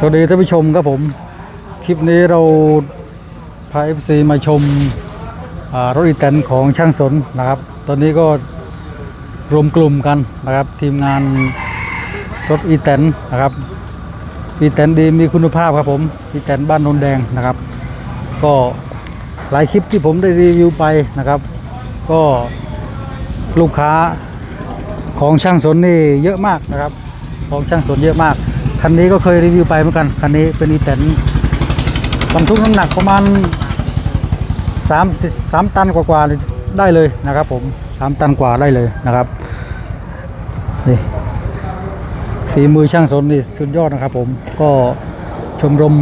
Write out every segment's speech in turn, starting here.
สวัสดีท่านผู้ชมครับผม คลิปนี้เราพา FC มาชมารถอีแตนของช่างสนนะครับ ตอนนี้ก็รวมกลุ่มกันนะครับ ทีมงานรถอีแตนนะครับอีแตนดีมีคุณภาพครับผมอีแตนบ้านนนแดงนะครับ ก็หลายคลิปที่ผมได้รีวิวไปนะครับ ก็ลูกค้าของช่างสนนี่เยอะมากนะครับ ของช่างสนเยอะมาก คันนี้ก็เคยรีวิวไปเหมือนกัน คันนี้เป็นอีแตนบรรทุกน้ำหนักประมาณ3 3ตันกว่าๆได้เลยนะครับ ผม 3 ตันกว่าได้เลยนะครับนี่ฝีมือช่างสนนี่สุดยอดนะครับ ผมก็ชมรม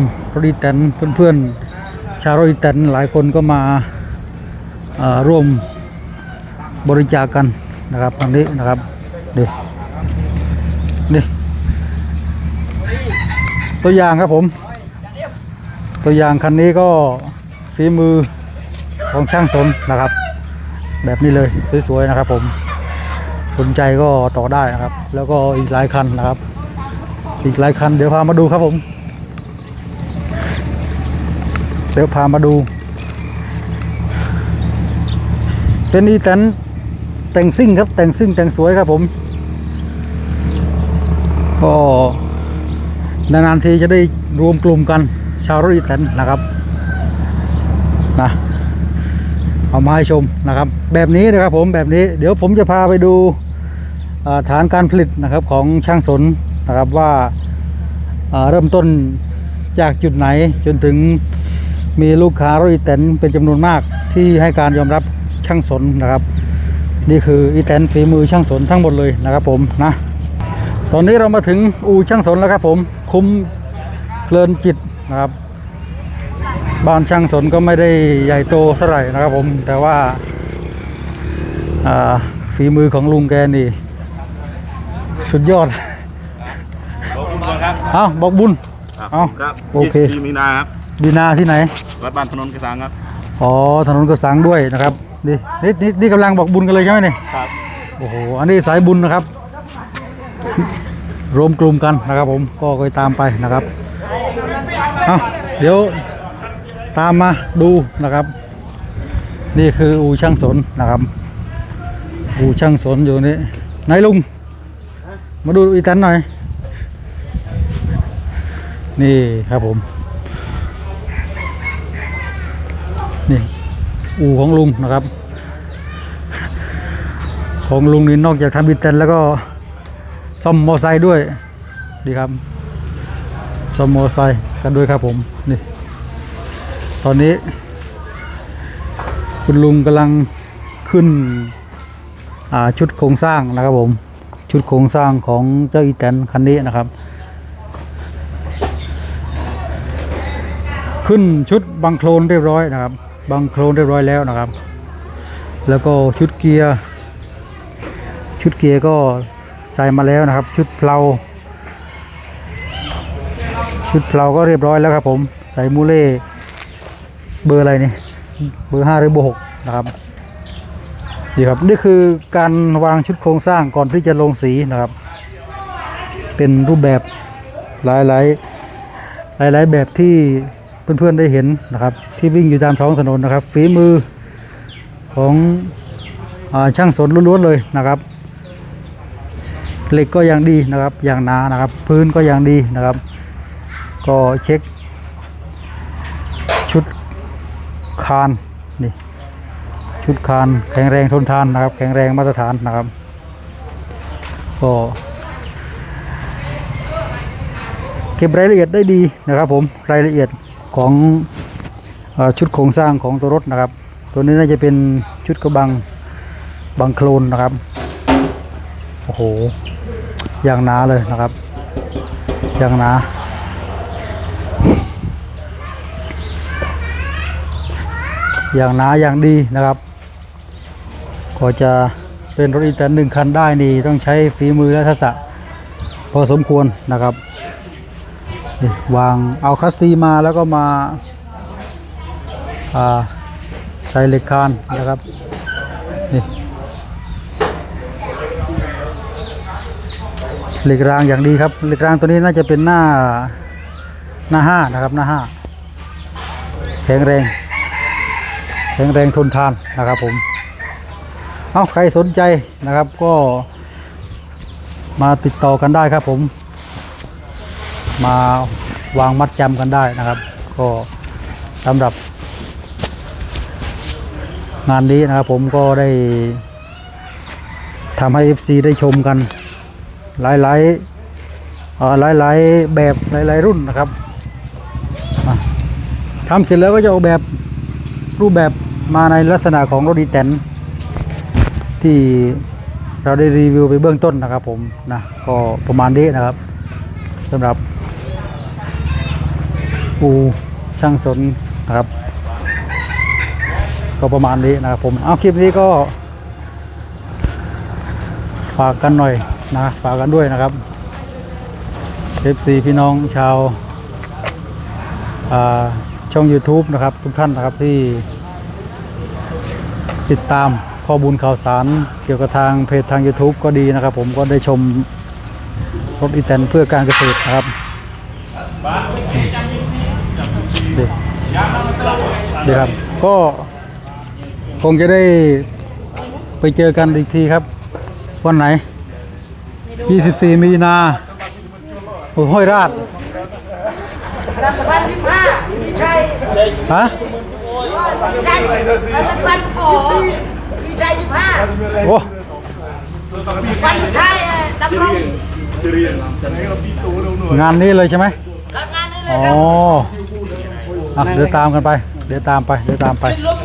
รีแตนเพื่อนๆ ชาวรีแตนหลายคนก็มาร่วมบริจาคกันนะครับตรงนี้นะครับนี่นี่ ตัวอย่างครับผม ตัวอย่างคันนี้ก็ฝีมือของช่างสนนะครับ แบบนี้เลยสวยๆนะครับ ผมสนใจก็ต่อได้นะครับ แล้วก็อีกหลายคันนะครับ อีกหลายคันเดี๋ยวพามาดูครับผม เดี๋ยวพามาดู เป็นอีแตนแต่งซิ่งครับแต่งซิ่งแต่งสวยครับผม ก็ นานๆทีจะได้รวมกลุ่มกันชาวรถอีแตนนะครับนะเอามาให้ชมนะครับ แบบนี้นะครับผมแบบนี้เดี๋ยวผมจะพาไปดูฐานการผลิตนะครับของช่างสนนะครับว่าอ่าเริ่มต้นจากจุดไหนจนถึงมีลูกค้ารถอีแตนเป็นจำนวนมากที่ให้การยอมรับช่างสนนะครับ นี่คืออีแตนฝีมือช่างสนทั้งหมดเลยนะครับผมนะ ตอนนี้เรามาถึงอู่ช่างสนแล้วครับผมคุ้มเพลินจิตนะครับ บ้านช่างสนก็ไม่ได้ใหญ่โตเท่าไหร่นะครับผมแต่ว่าอ่าฝีมือของลุงแกนี่สุดยอดขอบคุณครับเอาบอกบุญครับเอาครับโอเคยี่สิบมีนาครับบีนาที่ไหนวัดบ้านถนนกระสังครับอ๋อถนนกระสังด้วยนะครับนี่นี่นี่นี่กำลังบอกบุญกันเลยใช่ไหมเนี่ยครับโอ้โหอันนี้สายบุญนะครับ รวมกลุ่มกันนะครับผมก็เคยตามไปนะครับเอาเดี๋ยวตามมาดูนะครับ นี่คืออูช่างสนนะครับ อูช่างสนอยู่นี่ไหนลุง มาดูอีแตันหน่อย นี่ครับผม นี่อูของลุงนะครับ ของลุงนี่นอกจากทำบิดเต็นแล้วก็ ซ่อมมอไซค์ด้วยดีครับซ่อมมอไซค์กันด้วยครับผมนี่ตอนนี้ คุณลุงกำลังขึ้นชุดโครงสร้างนะครับผม ชุดโครงสร้างของเจ้าอีแตนคันนี้นะครับ ขึ้นชุดบังโคลนเรียบร้อยนะครับ บังโคลนเรียบร้อยแล้วนะครับ แล้วก็ชุดเกียร์ชุดเกียร์ก็ ใส่มาแล้วนะครับ ชุดเพลาชุดเพลาก็เรียบร้อยแล้วครับผม ใส่มูเล่เบอร์อะไรนี่เบอร์ห้าหรือเบอร์หกนะครับนี่ครับนี่คือการวางชุดโครงสร้างก่อนที่จะลงสีนะครับ เป็นรูปแบบหลายหลายหลายหลายๆแบบที่เพื่อนๆได้เห็นนะครับ ที่วิ่งอยู่ตามท้องถนนนะครับ ฝีมือของอช่างสนล้วนๆเลยนะครับ เหล็กก็ยังดีนะครับอย่างหนานะครับ พื้นก็ยังดีนะครับ ก็เช็ค ชุดคานนี่ชุดคานแข็งแรงทนทานนะครับ แข็งแรงมาตรฐานนะครับ ก็เก็บรายละเอียดได้ดีนะครับผมรายละเอียดของอชุดโครงสร้างของตัวรถนะครับ ตัวนี้น่าจะเป็นชุดกระบังบางโคลนนะครับ โอ้โห อย่างหนาเลยนะครับ อย่างหนา อย่างหนาอย่างดีนะครับ ก็จะเป็นรถอีแตนหนึ่งคันได้นี่ต้องใช้ฝีมือและทักษะพอสมควรนะครับนี่วางเอาคัสซีมาแล้วก็มาใส่เหล็กคานนะครับ เหล็กรางอย่างดีครับเหล็กรางตัวนี้น่าจะเป็นหน้าหน้าห้านะครับหน้าห้าแข็งแรง แข็งแรงทนทานนะครับผมเอาใครสนใจนะครับก็มาติดต่อกันได้ครับผม มาวางมัดจำกันได้นะครับ ก็สำหรับ งานนี้นะครับผมก็ได้ทำให้ FC ได้ชมกัน หลายหลายๆหลายหลายๆแบบหลายหลายๆรุ่นนะครับทำเสร็จแล้วก็จะออกแบบรูปแบบมาในลักษณะของรถดีแตนที่เราได้รีวิวไปเบื้องต้นนะครับผมนะก็ประมาณนี้นะครับสำหรับอูช่างสนนะครับ ก็ประมาณนี้นะครับผมเอาคลิปนี้ก็ฝากกันหน่อย นะฝากกันด้วยนะครับ FC พี่น้องชาวาช่อง YouTube นะครับ ทุกท่านนะครับที่ติดตามข้อมูลข่าวสารเกี่ยวกับทางเพจทาง YouTube ก็ดีนะครับ ผมก็ได้ชมรถอีแตนเพื่อการเกษตรนะครับเดี๋ยวเดี๋ยวครับ ก็คงจะได้ไปเจอกันอีกทีครับ วันไหน 24 มีนาโอ้ยห้อยราชรัฐพันธ์ยี่ห้าพี่ชัยฮะพี่ชัยรัฐพันธ์โอ้พี่ชัยยี่ห้าโอ้วันสุดท้ายดำรงงานนี้เลยใช่ไหมรับงานนี้เลอ๋ยอครับอะเดี๋ยวตามกันไป เดี๋ยวตามไป เดี๋ยวตามไปขึ้นรถ